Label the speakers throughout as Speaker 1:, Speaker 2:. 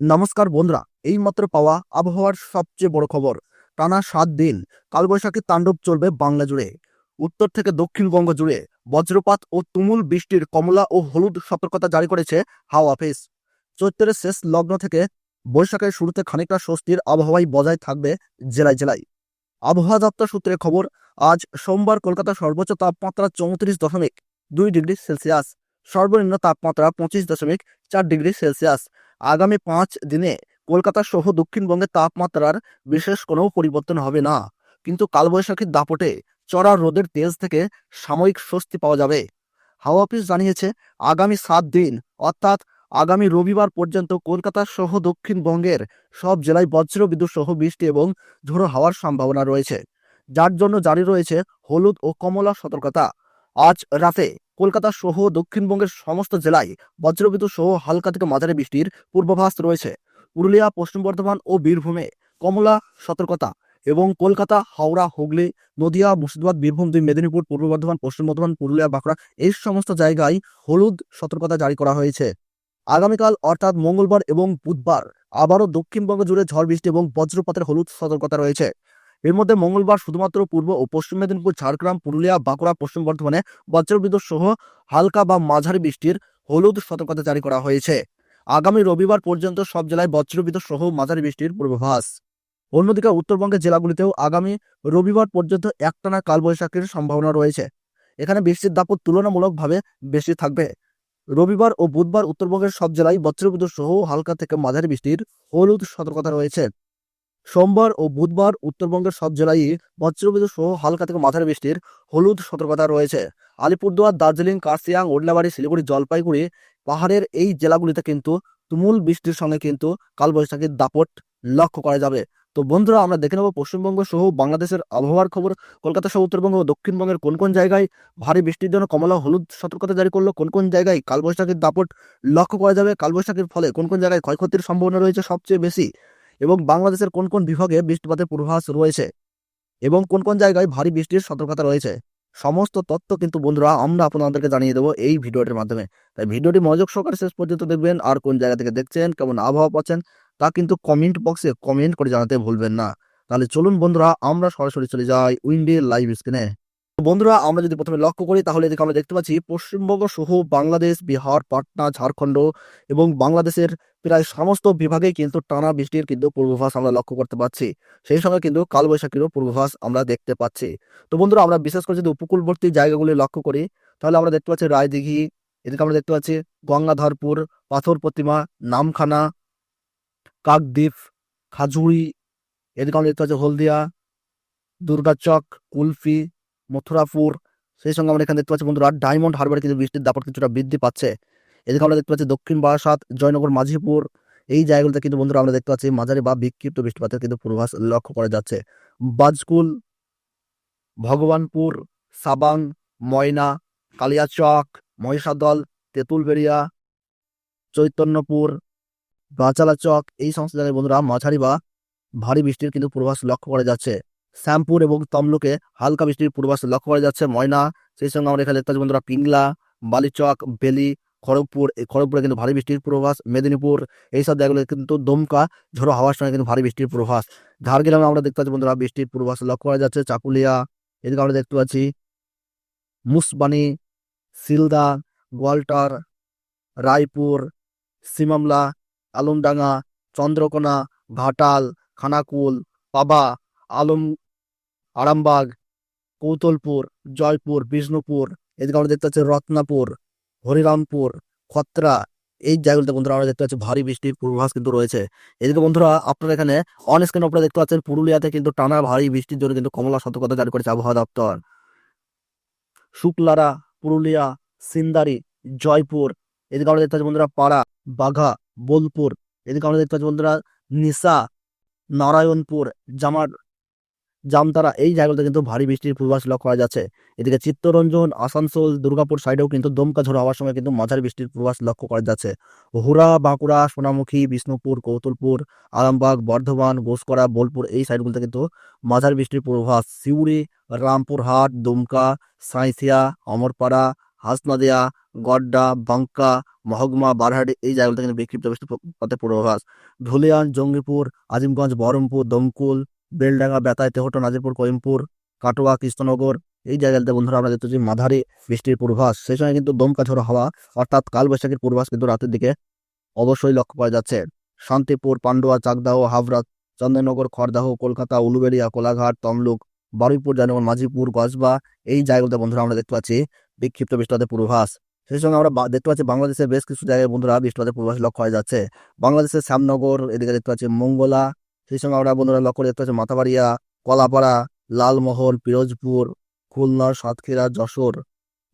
Speaker 1: নমস্কার বন্ধুরা, এইমাত্র পাওয়া আবহাওয়ার সবচেয়ে বড় খবর। টানা সাত দিন কালবৈশাখীর তাণ্ডব চলবে বাংলা জুড়ে। উত্তর থেকে দক্ষিণবঙ্গ জুড়ে বজ্রপাত ও তুমুল বৃষ্টির কমলা ও হলুদ সতর্কতা জারি করেছে হাওয়া অফিস। চৈত্রের শেষ লগ্ন থেকে বৈশাখের শুরুতে খানিকটা স্বস্তির আবহাওয়াই বজায় থাকবে জেলায় জেলায়। আবহাওয়া দপ্তর সূত্রে খবর, আজ সোমবার কলকাতার সর্বোচ্চ তাপমাত্রা চৌত্রিশ দশমিক দুই ডিগ্রি সেলসিয়াস। সর্বনিম্ন তাপমাত্রা পঁচিশ দশমিক চার ডিগ্রি সেলসিয়াস। আগামী পাঁচ দিনে কলকাতা সহ দক্ষিণবঙ্গের তাপমাত্রার বিশেষ কোনো পরিবর্তন হবে না। কিন্তু কালবৈশাখীর দাপটে চড়া রোদের তেজ থেকে সাময়িক স্বস্তি পাওয়া যাবে। হাওয়া অফিস জানিয়েছে, আগামী সাত দিন, অর্থাৎ আগামী রবিবার পর্যন্ত কলকাতা সহ দক্ষিণবঙ্গের সব জেলায় বজ্রবিদ্যুৎ সহ বৃষ্টি এবং ঝোড়ো হাওয়ার সম্ভাবনা রয়েছে। যার জন্য জারি রয়েছে হলুদ ও কমলা সতর্কতা। আজ রাতে কলকাতা সহ দক্ষিণবঙ্গের সমস্ত জেলায় বজ্রবিদ্যুৎ সহ হালকা থেকে মাঝারি বৃষ্টির পূর্বাভাস রয়েছে। পুরুলিয়া, পশ্চিম বর্ধমান ও বীরভূমে কমলা সতর্কতা এবং কলকাতা, হাওড়া, হুগলি, নদিয়া, মুর্শিদাবাদ, বীরভূম দুই, মেদিনীপুর, পূর্ব বর্ধমান, পশ্চিম বর্ধমান, পুরুলিয়া, বাঁকুড়া এই সমস্ত জায়গায় হলুদ সতর্কতা জারি করা হয়েছে। আগামীকাল অর্থাৎ মঙ্গলবার এবং বুধবার আবারও দক্ষিণবঙ্গ জুড়ে ঝড় বৃষ্টি এবং বজ্রপাতের হলুদ সতর্কতা রয়েছে। এর মধ্যে মঙ্গলবার শুধুমাত্র পূর্ব ও পশ্চিম মেদিনীপুর, ঝাড়গ্রাম, পুরুলিয়া, বাঁকুড়া, পশ্চিম বর্ধমানে বজ্রবিদ্যুৎ সহ হালকা বা মাঝারি বৃষ্টির হলুদ সতর্কতা জারি করা হয়েছে। আগামী রবিবার পর্যন্ত সব জেলায় বজ্রবিদ্যুৎ সহ মাঝারি বৃষ্টির পূর্বাভাস। অন্যদিকে উত্তরবঙ্গের জেলাগুলিতেও আগামী রবিবার পর্যন্ত একটানা কালবৈশাখীর সম্ভাবনা রয়েছে। এখানে বৃষ্টির দাপট তুলনামূলকভাবে বেশি থাকবে। রবিবার ও বুধবার উত্তরবঙ্গের সব জেলায় বজ্রবিদ্যুৎ সহ হালকা থেকে মাঝারি বৃষ্টির হলুদ সতর্কতা রয়েছে। সোমবার ও বুধবার উত্তরবঙ্গের সব জেলায় বজ্রবিদ্যুৎ সহ হালকা থেকে মাঝারি বৃষ্টির হলুদ সতর্কতা রয়েছে। আলিপুরদুয়ার, দার্জিলিং কার্সিয়াং ওডলাবাড়ি, শিলিগুড়ি, জলপাইগুড়ি পাহাড়ের এই জেলাগুলিতে কিন্তু তুমুল বৃষ্টির সঙ্গে কিন্তু কালবৈশাখীর দাপট লক্ষ্য করা যাবে। তো বন্ধুরা, আমরা দেখে নেব পশ্চিমবঙ্গ সহ বাংলাদেশের আবহাওয়ার খবর। কলকাতা সহ উত্তরবঙ্গ ও দক্ষিণবঙ্গের কোন কোন জায়গায় ভারী বৃষ্টির জন্য কমলা হলুদ সতর্কতা জারি করল? কোন কোন জায়গায় কালবৈশাখীর দাপট লক্ষ্য করা যাবে? কালবৈশাখীর ফলে কোন কোন জায়গায় ক্ষয়ক্ষতির সম্ভাবনা রয়েছে সবচেয়ে বেশি? এবং বাংলাদেশের কোন কোন বিভাগে বৃষ্টিপাতের পূর্বাভাস রয়েছে এবং কোন কোন জায়গায় ভারী বৃষ্টির সতর্কতা রয়েছে, সমস্ত তথ্য কিন্তু বন্ধুরা আমরা আপনাদেরকে জানিয়ে দেবো এই ভিডিওটির মাধ্যমে। তাই ভিডিওটি মনোযোগ সহকারে শেষ পর্যন্ত দেখবেন আর কোন জায়গা থেকে দেখছেন, কেমন আবহাওয়া পাচ্ছেন তা কিন্তু কমেন্ট বক্সে কমেন্ট করে জানাতে ভুলবেন না। তাহলে চলুন বন্ধুরা আমরা সরাসরি চলে যাই উইন্ডে লাইভ স্ক্রিনে। বন্ধুরা, আমরা যদি প্রথমে লক্ষ্য করি, তাহলে এদিকে আমরা দেখতে পাচ্ছি পশ্চিমবঙ্গ সহ বাংলাদেশ, বিহার, পাটনা, ঝাড়খণ্ড এবং বাংলাদেশের প্রায় সমস্ত বিভাগে কিন্তু টানা বৃষ্টির কিন্তু পূর্বাভাস আমরা লক্ষ্য করতে পারছি সেই সঙ্গে কিন্তু কালবৈশাখীরও পূর্বাভাস আমরা দেখতে পাচ্ছি। তো বন্ধুরা, আমরা বিশেষ করে যদি উপকূলবর্তী জায়গাগুলি লক্ষ্য করি, তাহলে আমরা দেখতে পাচ্ছি রায়দিঘি, এদিকে আমরা দেখতে পাচ্ছি গঙ্গাধরপুর, পাথর প্রতিমা, নামখানা, কাকদ্বীপ, খাজুড়ি, এদিকে আমরা দেখতে পাচ্ছি হলদিয়া, দুর্গাচক কুলফি মথুরাপুর, সেই সঙ্গে আমরা এখানে দেখতে পাচ্ছি বন্ধুরা ডায়মন্ড হারবারে কিন্তু বৃষ্টির দাপট কিছুটা বৃদ্ধি পাচ্ছে। এদিকে আমরা দেখতে পাচ্ছি দক্ষিণ বারাসাত, জয়নগর, মাঝিপুর, এই জায়গাগুলোতে কিন্তু বন্ধুরা আমরা দেখতে পাচ্ছি মাঝারি বা বিক্ষিপ্ত বৃষ্টিপাতের কিন্তু পূর্বাভাস লক্ষ্য করা যাচ্ছে। বাজকুল, ভগবানপুর, সাবাং, ময়না, কালিয়াচক, মহিষাদল, তেঁতুলবেড়িয়া, চৈতন্যপুর গাছালা চক এই সমস্ত জায়গায় বন্ধুরা মাঝারি বা ভারী বৃষ্টির কিন্তু পূর্বাভাস লক্ষ্য করা যাচ্ছে। শ্যামপুর এবং তমলুকে হালকা বৃষ্টির পূর্বাস লক্ষ্য করা যাচ্ছে। ময়না, সেই সঙ্গে আমরা এখানে দেখতে পাচ্ছি বন্ধুরা পিংলা, বালিচক, বেলি, খড়গপুর, এই খড়গপুরে কিন্তু ভারী বৃষ্টির পূর্বাভাস। মেদিনীপুর এইসব জায়গাগুলো কিন্তু দমকা, ঝোড়ো হাওয়ার সঙ্গে কিন্তু ভারী বৃষ্টির পূর্বাভাস। ঝাড়গ্রামে আমরা দেখতে পাচ্ছি বন্ধুরা বৃষ্টির পূর্বাস লক্ষ্য করা যাচ্ছে। চাকুলিয়া, এদিকে আমরা দেখতে পাচ্ছি মুসবানি, সিলদা, গোয়ালটার, রায়পুর, সিমামলা, আলমডাঙ্গা, চন্দ্রকোনা, ঘাটাল, খানাকুল, পাবা, আলম আরামবাগ, কৌতলপুর, জয়পুর, বিষ্ণুপুর এদিকে আমরা দেখতে পাচ্ছি রত্নাপুর, হরিরামপুর, খত্রা, এই জায়গাগুলোতে বন্ধুরা আমরা দেখতে পাচ্ছি ভারী বৃষ্টির পূর্বাভাস কিন্তু রয়েছে। এদিকে বন্ধুরা আপনারা এখানে অন স্ক্রিন আপনারা দেখতে পাচ্ছেন পুরুলিয়াতে কিন্তু টানা ভারী বৃষ্টির জন্য কিন্তু কমলা সতর্কতা জারি করেছে আবহাওয়া দপ্তর। শুক্লারা, পুরুলিয়া, সিন্দারি, জয়পুর, এদিকে আমরা দেখতে পাচ্ছি বন্ধুরা পাড়া, বাঘা, বোলপুর, এদিকে আমরা দেখতে পাচ্ছি বন্ধুরা নিসা, নারায়ণপুর, জামার জামতারা, এই জায়গাগুলোতে কিন্তু ভারী বৃষ্টির পূর্বাভাস লক্ষ্য করা যাচ্ছে। এদিকে চিত্তরঞ্জন, আসানসোল, দুর্গাপুর সাইডেও কিন্তু দমকা ঝড়ো হওয়ার সময় কিন্তু মাঝারি বৃষ্টির পূর্বাভাস লক্ষ্য করা যাচ্ছে। হুরা বাঁকুড়া, সোনামুখী, বিষ্ণুপুর, কৌতুলপুর, আরামবাগ, বর্ধমান গোসকরা বোলপুর এই সাইডগুলোতে কিন্তু মাঝারি বৃষ্টির পূর্বাভাস। সিউড়ি, রামপুরহাট, দুমকা, সাঁইথিয়া, অমরপাড়া, হাসনাদিয়া, গড্ডা বাঙ্কা মহকুমা, বারহাটি এই জায়গাগুলোতে কিন্তু বিক্ষিপ্ত বৃষ্টিপাতের পূর্বাভাস। ধুলিয়ান, জঙ্গিপুর, আজিমগঞ্জ, বহরমপুর, দমকুল বেলডাঙ্গা বেতায় তেহট্ট, নাজিরপুর, করিমপুর, কাটোয়া, কৃষ্ণনগর, এই জায়গাতে বন্ধুরা আমরা দেখতে পাচ্ছি মাঝারি বৃষ্টির পূর্বাভাস। সেই সময় কিন্তু দমকা ঝোড়ো হাওয়া, অর্থাৎ কালবৈশাখীর পূর্বাস কিন্তু রাতের দিকে অবশ্যই লক্ষ্য করা যাচ্ছে। শান্তিপুর, পান্ডুয়া, চাকদাহ হাবড়া চন্দননগর খড়দাহ, কলকাতা, উলুবেড়িয়া, কোলাঘাট, তমলুক, বারুইপুর যেমন মাঝিপুর কসবা এই জায়গাগুলোতে বন্ধুরা আমরা দেখতে পাচ্ছি বিক্ষিপ্ত বৃষ্টিপাতের পূর্বাভাস। সেই সঙ্গে আমরা দেখতে পাচ্ছি বাংলাদেশের বেশ কিছু জায়গায় বন্ধুরা বৃষ্টিপাতের পূর্বাভাস লক্ষ্য করা যাচ্ছে। বাংলাদেশের শ্যামনগর, এদিকে দেখতে পাচ্ছি মঙ্গলা সেই সঙ্গে আমরা বন্ধুরা লক্ষ্য দেখতে পাচ্ছি মাথাবাড়িয়া, কলাপাড়া, লালমোহন, পিরোজপুর, খুলনা, সাতক্ষীরা, যশোর।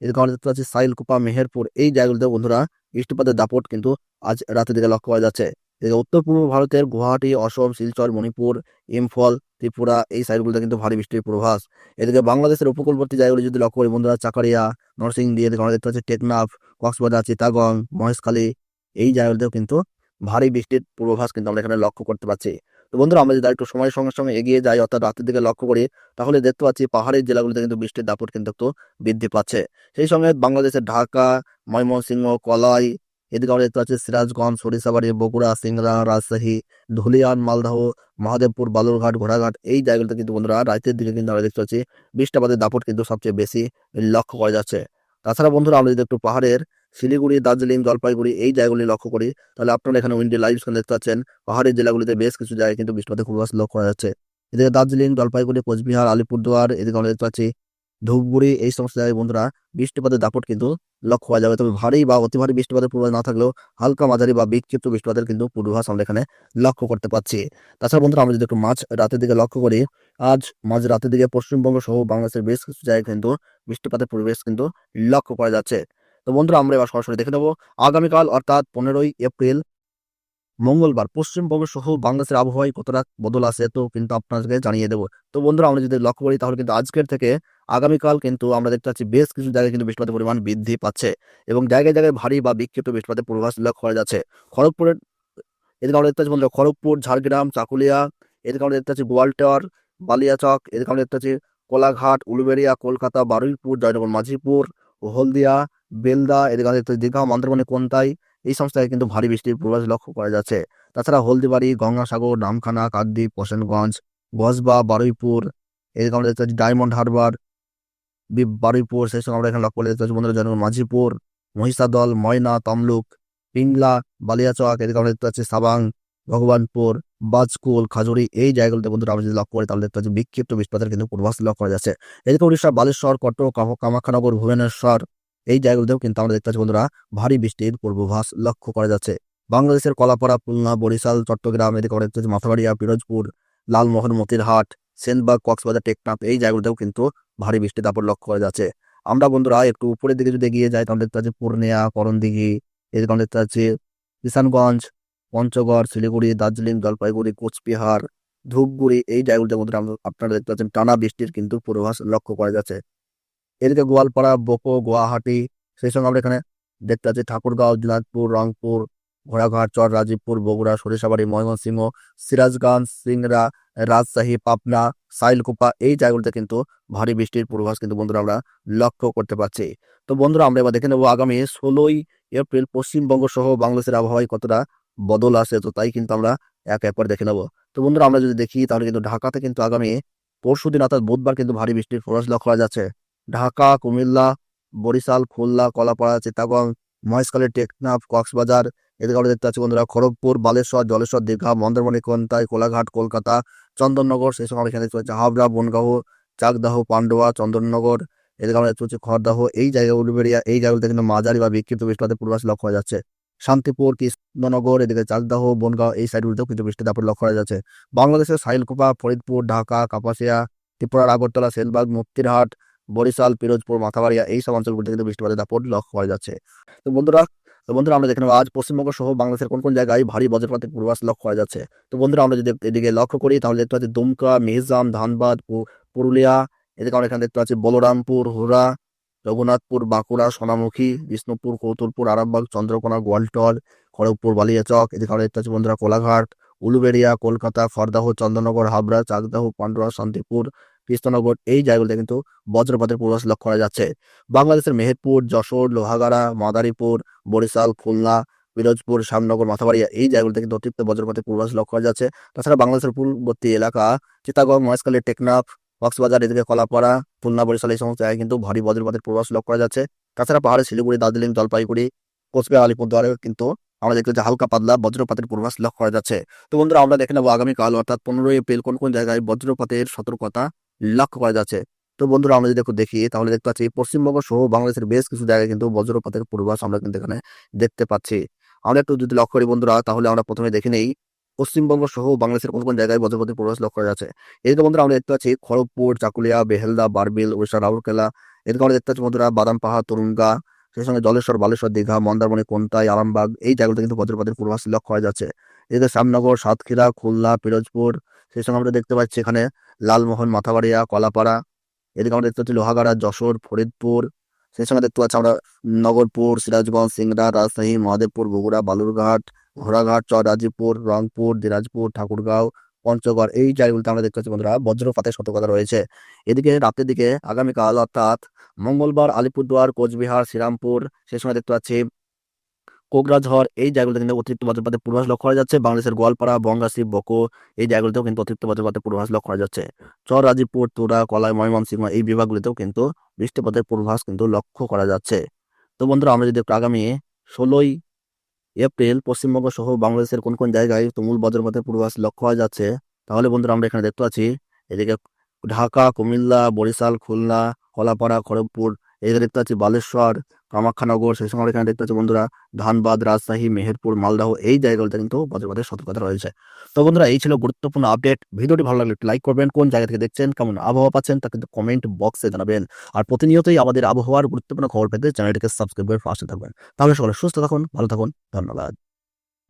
Speaker 1: এদিকে আমরা দেখতে পাচ্ছি সাইলকুপা মেহেরপুর, এই জায়গাগুলোতে বন্ধুরা বৃষ্টিপাতের দাপট কিন্তু আজ রাতের দিকে লক্ষ্য করা যাচ্ছে। এদিকে উত্তর পূর্ব ভারতের গুয়াহাটি, অসম, শিলচর, মণিপুর, ইম্ফল, ত্রিপুরা এই সাইডগুলোতে কিন্তু ভারী বৃষ্টির পূর্বাভাস। এদিকে বাংলাদেশের উপকূলবর্তী জায়গাগুলি যদি লক্ষ্য করি বন্ধুরা, চাকারিয়া, নরসিংদী, এদিকে আমরা দেখতে পাচ্ছি টেকনাফ, কক্সবাজার চিতাগং মহেশখালী, এই জায়গাগুলোতেও কিন্তু ভারী বৃষ্টির পূর্বাভাস কিন্তু আমরা এখানে লক্ষ্য করতে পারছি। তো বন্ধুরা আমরা যদি একটু সময়ের সঙ্গে সঙ্গে এগিয়ে যাই, অর্থাৎ রাতের দিকে লক্ষ্য করি, তাহলে দেখতে পাচ্ছি পাহাড়ের জেলাগুলিতে কিন্তু বৃষ্টির দাপট কিন্তু একটু বৃদ্ধি পাচ্ছে। সেই সঙ্গে বাংলাদেশের ঢাকা, ময়মনসিংহ, কলাই, এদিকে আমরা দেখতে পাচ্ছি সিরাজগঞ্জ, সরিষাবাড়ি, বগুড়া, সিংড়া, রাজশাহী, ধুলিয়ান, মালদহ, মহাদেবপুর, বালুরঘাট, ঘোড়াঘাট, এই জায়গাগুলোতে কিন্তু বন্ধুরা রাতের দিকে কিন্তু আমরা দেখতে পাচ্ছি বৃষ্টিপাতের দাপট কিন্তু সবচেয়ে বেশি লক্ষ্য করা যাচ্ছে। তাছাড়া বন্ধুরা, আমরা যদি একটু পাহাড়ের শিলিগুড়ি, দার্জিলিং, জলপাইগুড়ি এই জায়গাগুলি লক্ষ্য করি। তাহলে আপনারা এখানে উইন্ডি লাইভ দেখতে পাচ্ছেন। পাহাড়ের জেলাগুলিতে বেশ কিছু জায়গায় কিন্তু বৃষ্টিপাতের পূর্বাভাস লক্ষ্য করা যাচ্ছে। এদিকে দার্জিলিং, জলপাইগুড়ি, কোচবিহার, আলিপুরদুয়ার এদিকে আমরা দেখতে পাচ্ছি ধূপগুড়ি এই সমস্ত জায়গায় বন্ধুরা বৃষ্টিপাতের দাপট কিন্তু লক্ষ্য করা যাবে। তবে ভারী বা অতি ভারী বৃষ্টিপাতের পূর্বাভাস না থাকলেও হালকা মাঝারি বা বিক্ষিপ্ত বৃষ্টিপাতের কিন্তু পূর্বাভাস আমরা এখানে লক্ষ্য করতে পারছি তাছাড়া বন্ধুরা আমরা যদি একটু মাঝ রাতের দিকে লক্ষ্য করি, আজ মাঝ রাতের দিকে পশ্চিমবঙ্গ সহ বাংলাদেশের বেশ কিছু জায়গায় কিন্তু বৃষ্টিপাতের পরিবেশ কিন্তু লক্ষ্য করা যাচ্ছে। তো বন্ধুরা, আমরা এবার সরাসরি দেখে নেব। আগামীকাল অর্থাৎ পনেরোই এপ্রিল, মঙ্গলবার পশ্চিমবঙ্গ সহ বাংলাদেশের আবহাওয়ায় কতটা বদল আছে তো কিন্তু আপনাদেরকে জানিয়ে দেবো। তো বন্ধুরা, আমরা যদি লক্ষ্য করি তাহলে কিন্তু আজকের থেকে আগামীকাল কিন্তু আমরা দেখতে পাচ্ছি বেশ কিছু জায়গায় কিন্তু বৃষ্টিপাতের পরিমাণ বৃদ্ধি পাচ্ছে এবং জায়গায় জায়গায় ভারী বা বিক্ষিপ্ত বৃষ্টিপাতের পূর্বাভাস লক্ষ্য করা যাচ্ছে। খড়গপুরের, এদিকে আমরা দেখতে পাচ্ছি খড়গপুর, ঝাড়গ্রাম, চাকুলিয়া, এদিকে আমরা দেখতে পাচ্ছি গোয়ালটার, বালিয়াচক, এদিকে আমরা দেখতে পাচ্ছি কোলাঘাট, উলুবেড়িয়া, কলকাতা, বারুইপুর, জয়নগর, মাঝিপুর, হলদিয়া বেলদা দেখতে পাচ্ছি দীঘা মন্দারমণি কোনতাই, এই সমস্ত কিন্তু ভারী বৃষ্টির পূর্বাভাস লক্ষ্য করা যাচ্ছে। তাছাড়া হলদিবাড়ি, গঙ্গাসাগর, নামখানা, কাকদ্বীপ, হোসেনগঞ্জ গসবা বারুইপুর, এদিকে আমরা দেখতে পাচ্ছি ডায়মন্ড হারবার বারুইপুর, সেই সঙ্গে আমরা এখানে লক্ষ্য করে দেখতে পাচ্ছি বন্ধুরা জয়নগর মাঝিপুর, মহিষাদল, ময়না, তমলুক, পিংলা, বালিয়াচক, এদিকে আমরা দেখতে পাচ্ছি সাবাং, ভগবানপুর, বাজকুল, খাজুরি, এই জায়গাগুলোতে বন্ধুরা আমরা যদি লক্ষ্য করি তাহলে দেখতে পাচ্ছি বিক্ষিপ্ত বৃষ্টিপাতের কিন্তু পূর্বাভাস লক্ষ্য করা যাচ্ছে। এদিকে উড়িষ্যা বালেশ্বর, কটক, কাম- কামাখ্যানগর, ভুবনেশ্বর এই জায়গাগুলোতেও কিন্তু আমরা দেখতে পাচ্ছি, বন্ধুরা, ভারী বৃষ্টির পূর্বাভাস লক্ষ্য করা যাচ্ছে। বাংলাদেশের কলাপাড়া, খুলনা, বরিশাল, চট্টগ্রাম, এদিকে আমরা দেখতে পাচ্ছি মাথাবাড়িয়া, পিরোজপুর, লালমোহন, মতিরহাট, সেনবাগ, কক্সবাজার, টেকনাফ এই জায়গাগুলোতেও কিন্তু ভারী বৃষ্টির তারপর লক্ষ্য করা যাচ্ছে। আমরা, বন্ধুরা, একটু উপরের দিকে যদি এগিয়ে যাই, তাহলে দেখতে পাচ্ছি পূর্ণিয়া করণদিঘি, এদিকে আমরা দেখতে পাচ্ছি কিষানগঞ্জ, পঞ্চগড়, শিলিগুড়ি, দার্জিলিং, জলপাইগুড়ি, কোচবিহার, ধূপগুড়ি এই জায়গাগুলোতে আমরা- আপনারা দেখতে পাচ্ছেন টানা বৃষ্টির কিন্তু পূর্বাভাস লক্ষ্য করা যাচ্ছে। এদিকে গোয়ালপাড়া, বোকো, গুয়াহাটি, সেই সঙ্গে আমরা এখানে দেখতে পাচ্ছি ঠাকুরগাঁও, দিনাজপুর, রংপুর, ঘোড়াঘাট চর রাজীবপুর বগুড়া, সরিষাবাড়ি, ময়মনসিংহ, সিরাজগঞ্জ, সিংড়া, রাজশাহী, পাবনা, সাইলকুপা, এই জায়গাগুলোতে কিন্তু ভারী বৃষ্টির পূর্বাভাস কিন্তু বন্ধুরা আমরা লক্ষ্য করতে পারছি। তো বন্ধুরা আমরা এবার দেখে নেব আগামী ষোলোই এপ্রিল পশ্চিমবঙ্গ সহ বাংলাদেশের আবহাওয়ায় কতটা বদল আসে, তো তাই কিন্তু আমরা এক এক করে দেখে নেব। তো বন্ধুরা আমরা যদি দেখি তাহলে কিন্তু ঢাকাতে কিন্তু আগামী পরশু দিন অর্থাৎ বুধবার কিন্তু ভারী বৃষ্টির পূর্বাভাস লক্ষ্য করা যাচ্ছে। ঢাকা, কুমিল্লা, বরিশাল, খুলনা, কলাপাড়া, চিটাগং, মহেশখালী, টেকনাফ, কক্সবাজার, এদিকে আমরা দেখতে পাচ্ছি বন্ধুরা খড়গপুর, বালেশ্বর, জলেশ্বর, দীঘা, মন্দারমণি কোনতাই কোলাঘাট, কলকাতা, চন্দননগর, সেই সময় এখানে দেখতে হাবড়া, বনগাঁও, চাকদাহ, পান্ডুয়া, চন্দননগর, এদিকে আমরা দেখতে পাচ্ছি খড়দাহ, এই জায়গা, উলুবেড়িয়া, এই জায়গাগুলোতে কিন্তু মাঝারি বা বিক্ষিপ্ত বৃষ্টিপাতের পূর্বাভাস লক্ষ্য করা যাচ্ছে। শান্তিপুর, কৃষ্ণনগর, এদিকে চাকদাহ, বনগাঁও, এই সাইডগুলোতেও কিন্তু বৃষ্টির দাপট লক্ষ্য করা যাচ্ছে। বাংলাদেশের সাইলকুপা, ফরিদপুর, ঢাকা, কাপাসিয়া, ত্রিপুরার আগরতলা, সেলবাগ, মুক্তিরহাট বরিশাল, পিরোজপুর, মাথাবাড়িয়া এই সব অঞ্চলগুলিতে কিন্তু বৃষ্টিপাতের দাপট লক্ষ্য করা যাচ্ছে। তো বন্ধুরা তো বন্ধুরা আমরা দেখে নেব আজ পশ্চিমবঙ্গ সহ বাংলাদেশের কোন কোন জায়গায় ভারী বজ্রপাতের পূর্বাস লক্ষ্য করা যাচ্ছে। তো বন্ধুরা, আমরা যদি এদিকে লক্ষ্য করি, তাহলে দেখতে পাচ্ছি দুমকা, মিহিজাম, ধানবাদ পুরুলিয়া, এদিকে আমরা এখানে দেখতে পাচ্ছি বলরামপুর হুরা রঘুনাথপুর বাঁকুড়া, সোনামুখী, বিষ্ণুপুর, কৌতুলপুর, আরামবাগ, চন্দ্রকোনা, গোয়ালটল, খড়গপুর, বালিয়াচক, এদিকে আমরা দেখতে পাচ্ছি বন্ধুরা কোলাঘাট, উলুবেড়িয়া, কলকাতা খড়দাহ চন্দ্রনগর, হাবড়া, চাকদাহ, পান্ডুয়া, শান্তিপুর কৃষ্ণনগর, এই জায়গাগুলোতে কিন্তু বজ্রপাতের পূর্বাভাস লক্ষ্য করা যাচ্ছে। বাংলাদেশের মেহেরপুর, যশোর, লোহাগাড়া, মাদারীপুর, বরিশাল, খুলনা, পিরোজপুর, শ্যামনগর, মাথাবাড়িয়া, এই জায়গাগুলোতে কিন্তু অতিরিক্ত বজ্রপাতের পূর্বাভাস লক্ষ্য করা যাচ্ছে। তাছাড়া বাংলাদেশের পূর্ববর্তী এলাকা চিতাগড় মহেশখালী, টেকনাফ, কক্সবাজার, এদিকে কলাপাড়া, খুলনা, বরিশাল, এই সমস্ত জায়গায় কিন্তু ভারী বজ্রপাতের পূর্বাভাস লক্ষ্য করা যাচ্ছে। তাছাড়া পাহাড়ে শিলিগুড়ি, দার্জিলিং, জলপাইগুড়ি, কোচবিহার আলিপুরদুয়ারেও কিন্তু আমরা দেখতে যে হালকা পাতলা বজ্রপাতের পূর্বাভাস লক্ষ্য করা যাচ্ছে। তো বন্ধুরা, আমরা দেখে নেব আগামীকাল, অর্থাৎ পনেরোই এপ্রিল, কোন কোন জায়গায় বজ্রপাতের সতর্কতা লক্ষ্য করা যাচ্ছে। তো বন্ধুরা, আমরা যদি একটু দেখি, তাহলে দেখতে পাচ্ছি পশ্চিমবঙ্গ সহ বাংলাদেশের বেশ কিছু জায়গায় কিন্তু বজ্রপাতের পূর্বাভাস আমরা কিন্তু এখানে দেখতে পাচ্ছি। আমরা একটু যদি লক্ষ্য করি বন্ধুরা, তাহলে আমরা প্রথমে দেখে নেই পশ্চিমবঙ্গ সহ বাংলাদেশের কোন কোন জায়গায় বজ্রপাতের পূর্বাভাস লক্ষ্য করা যাচ্ছে। এদিকে বন্ধুরা, আমরা দেখতে পাচ্ছি খড়গপুর, চাকুলিয়া, বেহেলদা, বারবিল উড়িষ্যা রাউরকেলা। এদিকে আমরা দেখতে পাচ্ছি বন্ধুরা বাদাম পাহাড় তরুঙ্গা সেই সঙ্গে জলেশ্বর, বালেশ্বর, দীঘা, মন্দারমণি কোনতাই আরামবাগ, এই জায়গাগুলোতে কিন্তু বজ্রপাতের পূর্বাভাস লক্ষ্য করা যাচ্ছে। এদিকে শ্যামনগর সাতক্ষীরা, খুলনা, পিরোজপুর, সেই সঙ্গে আমরা দেখতে পাচ্ছি এখানে লালমোহন, মাথাবাড়িয়া, কলাপাড়া, এদিকে আমরা দেখতে পাচ্ছি লোহাগাড়া, যশোর, ফরিদপুর, সেই সঙ্গে দেখতে পাচ্ছি আমরা নগরপুর, সিরাজগঞ্জ, সিংড়া, রাজশাহী, মহাদেবপুর, বগুড়া, বালুরঘাট, ঘোড়াঘাট, চররাজীপুর, রংপুর, দিনাজপুর, ঠাকুরগাঁও, পঞ্চগড়, এই জায়গাগুলোতে আমরা দেখতে পাচ্ছি বন্ধুরা বজ্রপাতের সতর্কতা রয়েছে। এদিকে রাতের দিকে আগামীকাল অর্থাৎ মঙ্গলবার আলিপুরদুয়ার, কোচবিহার, শ্রীরামপুর, সেই সময় দেখতে পাচ্ছি কোকরাঝড়, এই জায়গাগুলোতে কিন্তু অতিরিক্ত বজ্রপাতের পূর্বাভাস লক্ষ্য করা যাচ্ছে। বাংলাদেশের গোয়ালপাড়া বঙ্গাসী বকো, এই জায়গাগুলোতেও কিন্তু অতিরিক্ত বজ্রপাতের পূর্বাভাস লক্ষ্য করা যাচ্ছে। চর, রাজীবপুর, তুরা, কলাই, ময়মনসিংহ এই বিভাগগুলিতেও কিন্তু বৃষ্টিপাতের পূর্বাভাস কিন্তু লক্ষ্য করা যাচ্ছে। তো বন্ধুরা, আমরা যদি একটু আগামী ষোলোই এপ্রিল পশ্চিমবঙ্গ সহ বাংলাদেশের কোন কোন জায়গায় তুমুল বজ্রপাতের পূর্বাভাস লক্ষ্য করা যাচ্ছে, তাহলে বন্ধুরা আমরা এখানে দেখতে পাচ্ছি, এদিকে ঢাকা, কুমিল্লা, বরিশাল, খুলনা, কলাপাড়া, খড়গপুর, এদিকে দেখতে পাচ্ছি বালেশ্বর কামাখ্যানগর, সেই সময় এখানে দেখতে পাচ্ছি বন্ধুরা, ধানবাদ, রাজশাহী, মেহেরপুর, মালদাহ, এই জায়গাগুলোতে কিন্তু বজ্রপাতের সতর্কতা রয়েছে। তো বন্ধুরা, এই ছিল গুরুত্বপূর্ণ আপডেট ভিডিওটি ভালো লাগলে লাইক করবেন। কোন জায়গা থেকে দেখছেন, কেমন আবহাওয়া পাচ্ছেন, তা কিন্তু কমেন্ট বক্সে জানাবেন। আর প্রতিনিয়তই আমাদের আবহাওয়ার গুরুত্বপূর্ণ খবর পেতে চ্যানেলটিকে সাবস্ক্রাইব করে পাশে থাকবেন। তাহলে সকলে সুস্থ থাকুন, ভালো থাকুন, ধন্যবাদ।